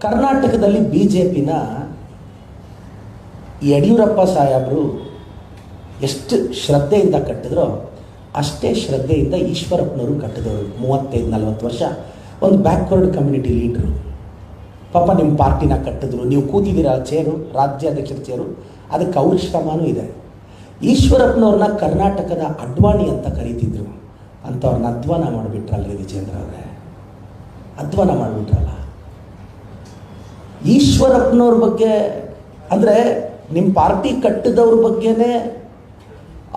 ಕರ್ನಾಟಕದಲ್ಲಿ B J ಪಿನ ಯಡಿಯೂರಪ್ಪ ಸಾಹೇಬರು ಎಷ್ಟು ಶ್ರದ್ಧೆಯಿಂದ ಕಟ್ಟಿದ್ರೋ ಅಷ್ಟೇ ಶ್ರದ್ಧೆಯಿಂದ ಈಶ್ವರಪ್ಪನವರು ಕಟ್ಟಿದವರು ಮೂವತ್ತೈದು, ನಲವತ್ತು ವರ್ಷ. ಒಂದು ಬ್ಯಾಕ್ವರ್ಡ್ ಕಮ್ಯುನಿಟಿ ಲೀಡ್ರು ಪಾಪ ನಿಮ್ಮ ಪಾರ್ಟಿನ ಕಟ್ಟಿದ್ರು. ನೀವು ಕೂತಿದ್ದೀರ ಚೇರು ರಾಜ್ಯಾಧ್ಯಕ್ಷರ ಚೇರು ಅದಕ್ಕೆ ಅವ್ರ ಶ್ರಮನೂ ಇದೆ. ಈಶ್ವರಪ್ಪನವ್ರನ್ನ ಕರ್ನಾಟಕದ ಅಡ್ವಾಣಿ ಅಂತ ಕರೀತಿದ್ರು. ಅಂಥವ್ರನ್ನ ಅಧ್ವಾನ ಮಾಡಿಬಿಟ್ರಲ್ರಿ ವಿಜೇಂದ್ರ ಅವರೇ. ಅಧ್ವಾನ ಮಾಡಿಬಿಟ್ರಲ್ಲ. ಈಶ್ವರಪ್ಪನವ್ರ ಬಗ್ಗೆ, ಅಂದರೆ ನಿಮ್ಮ ಪಾರ್ಟಿ ಕಟ್ಟಿದವ್ರ ಬಗ್ಗೆನೇ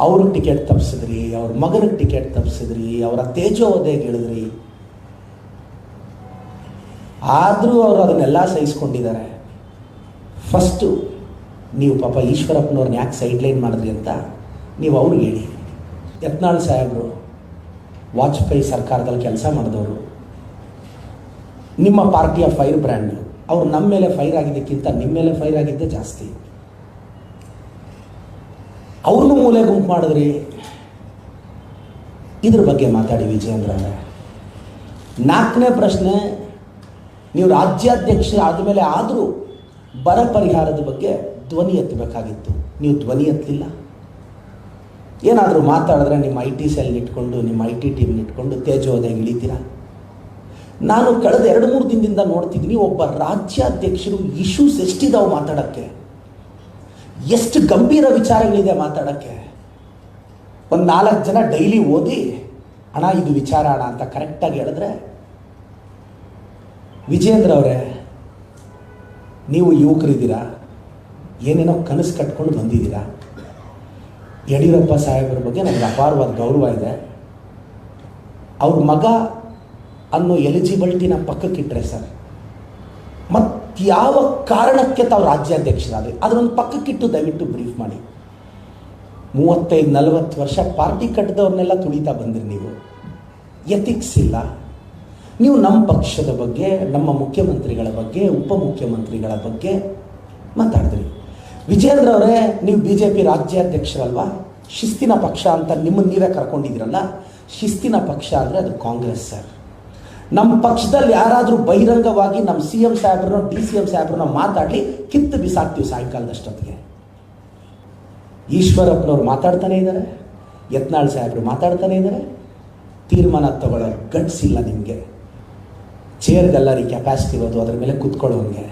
ಅವ್ರಿಗೆ ಟಿಕೆಟ್ ತಪ್ಪಿಸಿದ್ರಿ ಅವ್ರ ಮಗನಿಗೆ ಟಿಕೆಟ್ ತಪ್ಪಿಸಿದ್ರಿ ಅವರ ತೇಜೋವಧೆಗೆ ಇಳಿದ್ರಿ ಆದರೂ ಅವರು ಅದನ್ನೆಲ್ಲ ಸಹಿಸ್ಕೊಂಡಿದ್ದಾರೆ. ಫಸ್ಟು ನೀವು ಪಾಪ ಈಶ್ವರಪ್ಪನವ್ರನ್ನ ಯಾಕೆ ಸೈಡ್ಲೈನ್ ಮಾಡಿದ್ರಿ ಅಂತ ನೀವು ಅವ್ರಿಗೆ ಹೇಳಿ. ಯತ್ನಾಳ್ ಸಾಹೇಬರು, ವಾಜಪೇಯಿ ಸರ್ಕಾರದಲ್ಲಿ ಕೆಲಸ ಮಾಡಿದವರು, ನಿಮ್ಮ ಪಾರ್ಟಿಯ ಫೈರ್ ಬ್ರ್ಯಾಂಡು ಅವ್ರು ನಮ್ಮ ಮೇಲೆ ಫೈರ್ ಆಗಿದ್ದಕ್ಕಿಂತ ನಿಮ್ಮ ಮೇಲೆ ಫೈರ್ ಆಗಿದ್ದೇ ಜಾಸ್ತಿ. ಅವ್ರನ್ನೂ ಮೂಲೆ ಗುಂಪು ಮಾಡಿದ್ರಿ. ಇದ್ರ ಬಗ್ಗೆ ಮಾತಾಡಿ ವಿಜಯೇಂದ್ರ ಅವರೇ ನಾಲ್ಕನೇ ಪ್ರಶ್ನೆ, ನೀವು ರಾಜ್ಯಾಧ್ಯಕ್ಷ ಆದಮೇಲೆ ಆದರೂ ಬರ ಪರಿಹಾರದ ಬಗ್ಗೆ ಧ್ವನಿ ಎತ್ತಬೇಕಾಗಿತ್ತು. ನೀವು ಧ್ವನಿ ಎತ್ತಲಿಲ್ಲ. ಏನಾದರೂ ಮಾತಾಡಿದ್ರೆ ನಿಮ್ಮ ಐ ಟಿ ಸೆಲ್ ಇಟ್ಕೊಂಡು, ನಿಮ್ಮ ಐ ಟಿ ಟೀಮ್ನ ಇಟ್ಕೊಂಡು ತೇಜೋದಯ ಇಳಿತೀರಾ? ನಾನು ಕಳೆದ ಎರಡು ಮೂರು ದಿನದಿಂದ ನೋಡ್ತಿದ್ದೀನಿ, ಒಬ್ಬ ರಾಜ್ಯಾಧ್ಯಕ್ಷರು ಇಶ್ಯೂಸ್ ಎಷ್ಟಿದಾವೆ ಮಾತಾಡೋಕ್ಕೆ. ಎಷ್ಟು ಗಂಭೀರ ವಿಚಾರಗಳಿದೆ ಮಾತಾಡೋಕ್ಕೆ. ಒಂದು ನಾಲ್ಕು ಜನ ಡೈಲಿ ಓದಿ, ಅಣ್ಣ, ಇದು ವಿಚಾರ ಅಣ್ಣ ಅಂತ ಕರೆಕ್ಟಾಗಿ ಹೇಳಿದ್ರೆ, ವಿಜೇಂದ್ರ ಅವರೇ, ನೀವು ಯುವಕರಿದ್ದೀರಾ? ಏನೇನೋ ಕನಸು ಕಟ್ಕೊಂಡು ಬಂದಿದ್ದೀರಾ? ಯಡಿಯೂರಪ್ಪ ಸಾಹೇಬರ ಬಗ್ಗೆ ನನಗೆ ಅಪಾರವಾದ ಗೌರವ ಇದೆ. ಅವ್ರ ಮಗ ಅನ್ನೋ ಎಲಿಜಿಬಿಲಿಟಿನ ಪಕ್ಕಕ್ಕಿಟ್ಟರೆ ಸರ್. ಯಾವ ಕಾರಣಕ್ಕೆ ತಾವು ರಾಜ್ಯಾಧ್ಯಕ್ಷರಾದ್ರಿ? ಅದನ್ನೊಂದು ಪಕ್ಕಕ್ಕಿಟ್ಟು ದಯವಿಟ್ಟು ಬ್ರೀಫ್ ಮಾಡಿ. ಮೂವತ್ತೈದು, ನಲವತ್ತು ವರ್ಷ ಪಾರ್ಟಿ ಕಟ್ಟದವ್ರನ್ನೆಲ್ಲ ತುಳಿತಾ ಬಂದಿರಿ ನೀವು. ಎಥಿಕ್ಸ್ ಇಲ್ಲ. ನೀವು ನಮ್ಮ ಪಕ್ಷದ ಬಗ್ಗೆ, ನಮ್ಮ ಮುಖ್ಯಮಂತ್ರಿಗಳ ಬಗ್ಗೆ ಉಪಮುಖ್ಯಮಂತ್ರಿಗಳ ಬಗ್ಗೆ ಮಾತಾಡಿದ್ರಿ. ವಿಜೇಂದ್ರ ಅವರೇ, ನೀವು ಬಿ ಜೆ ಪಿ ರಾಜ್ಯಾಧ್ಯಕ್ಷರಲ್ವಾ? ಶಿಸ್ತಿನ ಪಕ್ಷ ಅಂತ ನಿಮ್ಮನ್ನು ನೀವೇ ಕರ್ಕೊಂಡಿದ್ದೀರಲ್ಲ? ಶಿಸ್ತಿನ ಪಕ್ಷ ಅಂದರೆ ಅದು ಕಾಂಗ್ರೆಸ್ ಸರ್. ನಮ್ಮ ಪಕ್ಷದಲ್ಲಿ ಯಾರಾದರೂ ಬಹಿರಂಗವಾಗಿ ನಮ್ಮ ಸಿ ಎಂ ಸಾಹೇಬ್ರನ್ನ, ಡಿ ಸಿ ಎಂ ಸಾಹೇಬ್ರನ್ನ ಮಾತಾಡಲಿ, ಕಿತ್ತು ಬಿಸಾಕ್ತೀವಿ ಸಾಯಂಕಾಲದಷ್ಟೊತ್ತಿಗೆ. ಈಶ್ವರಪ್ಪನವ್ರು ಮಾತಾಡ್ತಾನೆ ಇದ್ದಾರೆ ಯತ್ನಾಳ್ ಸಾಹೇಬ್ರು ಮಾತಾಡ್ತಾನೆ ಇದ್ದಾರೆ ತೀರ್ಮಾನ ತಗೊಳ್ಳೋ ಗಟ್ಸ್ ನಿಮಗೆ. ನಿಮಗೆ ಚೇರ್ಗೆಲ್ಲರಿಗೆ ಕೆಪಾಸಿಟಿ ಇರೋದು, ಅದ್ರ ಮೇಲೆ ಕುತ್ಕೊಳ್ಳೋಂಗೆ.